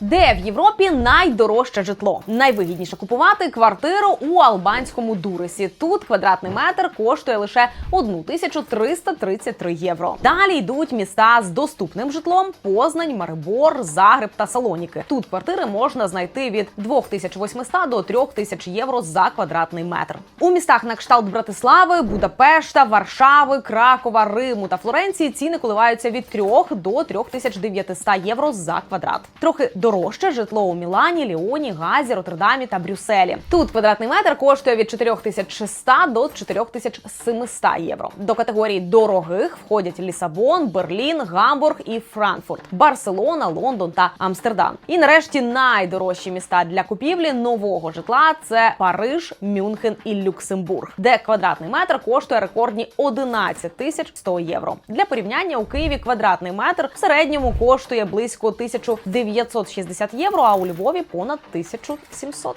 Де в Європі найдорожче житло? Найвигідніше купувати квартиру у албанському Дуресі. Тут квадратний метр коштує лише 1333 євро. Далі йдуть міста з доступним житлом: Познань, Марибор, Загреб та Салоніки. Тут квартири можна знайти від 2800 до 3000 євро за квадратний метр. У містах на кшталт Братислави, Будапешта, Варшави, Кракова, Риму та Флоренції ціни коливаються від 3 до 3900 євро за квадрат. Трохи дорожче житло у Мілані, Ліоні, Газі, Роттердамі та Брюсселі. Тут квадратний метр коштує від 4600 до 4700 євро. До категорії дорогих входять Лісабон, Берлін, Гамбург і Франкфурт, Барселона, Лондон та Амстердам. І нарешті найдорожчі міста для купівлі нового житла це Париж, Мюнхен і Люксембург, де квадратний метр коштує рекордні 11 тисяч 100 євро. Для порівняння у Києві квадратний метр в середньому коштує близько 1960 євро, а у Львові понад 1700.